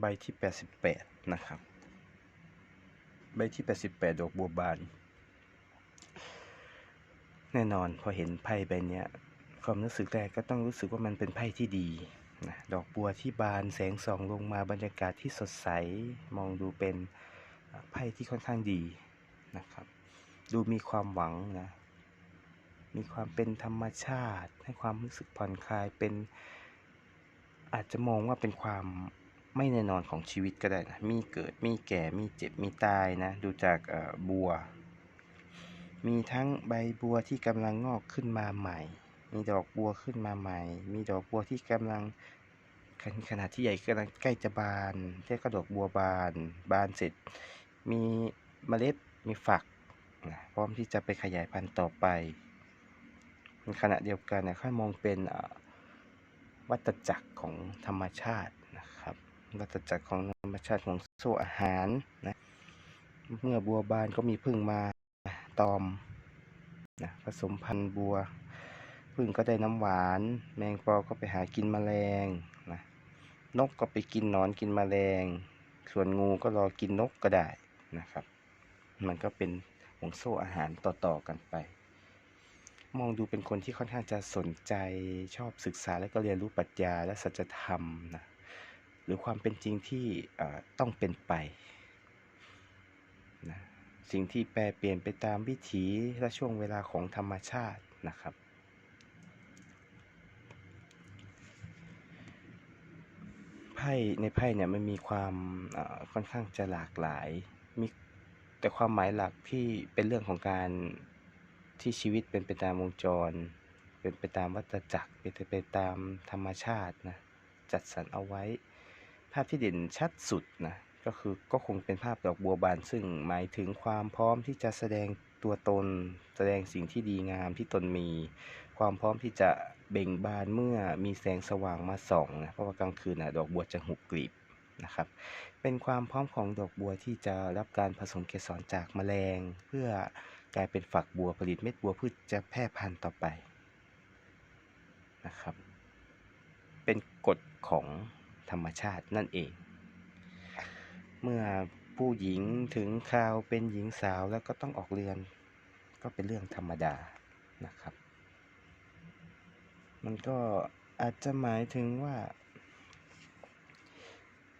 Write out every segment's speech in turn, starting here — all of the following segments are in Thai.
ใบที่88นะครับ ใบที่88ดอกบัวบาน แน่นอนพอเห็นไพ่ใบเนี้ย ความรู้สึกแรกก็ต้องรู้สึกว่ามันเป็นไพ่ที่ดีนะดอกบัวที่บานแสงส่องลงมาบรรยากาศที่สดใสมองดูเป็นไพ่ที่ค่อนข้างดีนะครับ ดูมีความหวังนะ มีความเป็นธรรมชาติ ให้ความรู้สึกผ่อนคลายเป็นอาจจะมองว่าเป็นความ ไม่แน่นอนของชีวิตก็ได้นะ มีเกิด มีแก่ มีเจ็บ มีตายนะ ดูจากบัว มีทั้งใบบัวที่กำลังงอกขึ้นมาใหม่ มีดอกบัวขึ้นมาใหม่ มีดอกบัวที่กำลังขขนาดที่ใหญ่กำลังใกล้จะบานเรียกก็ดอกบัวบาน บานเสร็จ มีเมล็ด มีฝักนะพร้อมที่จะไปขยายพันธุ์ต่อไปในขณะเดียวกันเนี่ยค่อยมองเป็นวัฏจักรของธรรมชาติ วัฏจักรของธรรมชาติของโซ่อาหารนะเมื่อบัวบานก็มีพึ่งมาตอมนะผสมพันธุ์บัว พึ่งก็ได้น้ำหวาน แมงปอก็ไปหากินแมลงนะนกก็ไปกินหนอนกินแมลง ส่วนงูก็รอกินนกก็ได้นะครับ มันก็เป็นวงโซ่อาหารต่อๆกันไป มองดูเป็นคนที่ค่อนข้างจะสนใจชอบศึกษาและก็เรียนรู้ปรัชญาและสัจธรรมนะ หรือความเป็นจริงที่ต้องเป็นไปนะสิ่งที่แปรเปลี่ยนไปตามวิถีและช่วงเวลาของธรรมชาตินะครับ ไพ่ในไพ่เนี่ยมันมีความค่อนข้างจะหลากหลายมีแต่ความหมายหลักที่เป็นเรื่องของการที่ชีวิตเป็นไปตามวงจร เป็นไปตามวัฏจักรเป็นไปตามธรรมชาตินะจัดสรรเอาไว้ ภาพที่เด่นชัดสุดนะก็คือก็คงเป็นภาพดอกบัวบาน ซึ่งหมายถึงความพร้อมที่จะแสดงตัวตน แสดงสิ่งที่ดีงามที่ตนมี ความพร้อมที่จะเบ่งบานเมื่อมีแสงสว่างมาส่องนะเพราะว่ากลางคืนนะดอกบัวจะหุบกลีบนะครับ เป็นความพร้อมของดอกบัวที่จะรับการผสมเกสรจากแมลง เพื่อกลายเป็นฝักบัวผลิตเม็ดบัวพื่อจะแพร่พันธุ์ต่อไปนะครับ เป็นกฎของ ธรรมชาตินั่นเอง เมื่อผู้หญิงถึงคราวเป็นหญิงสาวแล้วก็ต้องออกเรือน ก็เป็นเรื่องธรรมดานะครับ มันก็อาจจะหมายถึงว่า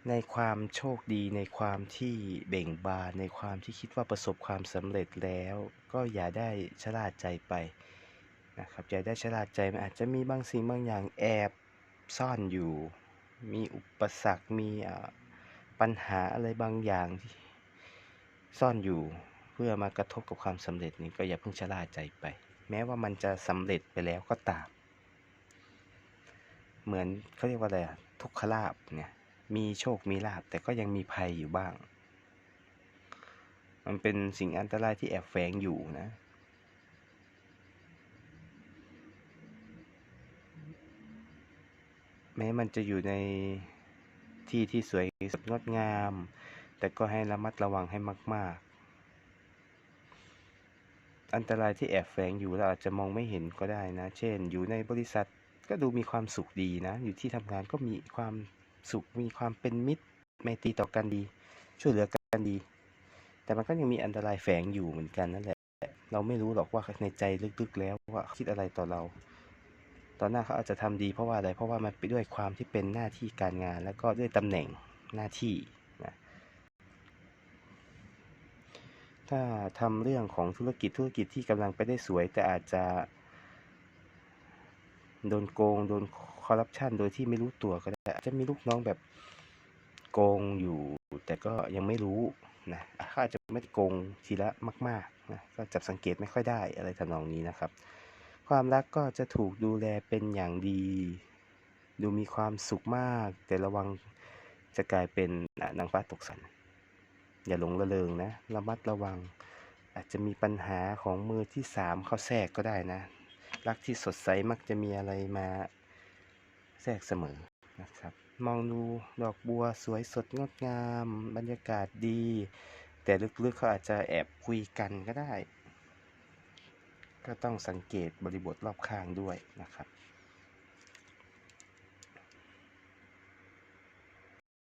ในความโชคดีในความที่เบ่งบานในความที่คิดว่าประสบความสำเร็จแล้ว ก็อย่าได้ชะล่าใจไปนะครับอย่าได้ชะล่าใจมันอาจจะมีบางสิ่งบางอย่างแอบซ่อนอยู่ มีอุปสรรค มีปัญหาอะไรบางอย่างที่ซ่อนอยู่เพื่อมากระทบกับความสำเร็จนี้ก็อย่าเพิ่งชะล่าใจไป แม้ว่ามันจะสำเร็จไปแล้วก็ตาม เหมือนเขาเรียกว่าอะไรทุกขลาบเนี่ยมีโชคมีลาบแต่ก็ยังมีภัยอยู่บ้าง มันเป็นสิ่งอันตรายที่แอบแฝงอยู่นะ ม้มันจะอยู่ในที่ที่สวยสดงดงาม แต่ก็ให้ระมัดระวังให้มาก ๆ อันตรายที่แอบแฝงอยู่เราอาจจะมองไม่เห็นก็ได้นะ เช่น อยู่ในบริษัทก็ดูมีความสุขดีนะ อยู่ที่ทำงานก็มีความสุข มีความเป็นมิตรไมตรีต่อกันดี ช่วยเหลือกันดี แต่มันก็ยังมีอันตรายแฝงอยู่เหมือนกันนั่นแหละ เราไม่รู้หรอกว่าในใจลึกๆแล้วว่าคิดอะไรต่อเรา ตอนหน้าเขาอาจจะทำดีเพราะว่าอะไรเพราะว่ามันไปด้วยความที่เป็นหน้าที่การงาน แล้วก็ด้วยตำแหน่งหน้าที่นะถ้าทำเรื่องของธุรกิจธุรกิจที่กำลังไปได้สวย แต่อาจจะโดนโกงโดนคอร์รัปชันโดยที่ไม่รู้ตัวก็ได้อาจจะมีลูกน้องแบบโกงอยู่ แต่ก็ยังไม่รู้นะเขาอาจจะไม่โกงทีละมากๆนะก็จับสังเกตไม่ค่อยได้อะไรทำนองนี้นะครับ ความรักก็จะถูกดูแลเป็นอย่างดี ดูมีความสุขมาก แต่ระวังจะกลายเป็นนางฟ้าตกสัน อย่าหลงระเริงนะ ระมัดระวัง อาจจะมีปัญหาของมือที่สามเข้าแทรกก็ได้นะ รักที่สดใสมักจะมีอะไรมาแทรกเสมอนะครับ มองดูดอกบัวสวยสดงดงาม บรรยากาศดี แต่ลึกๆเขาอาจจะแอบคุยกันก็ได้ ก็ต้องสังเกตบริบทรอบข้างด้วยนะครับ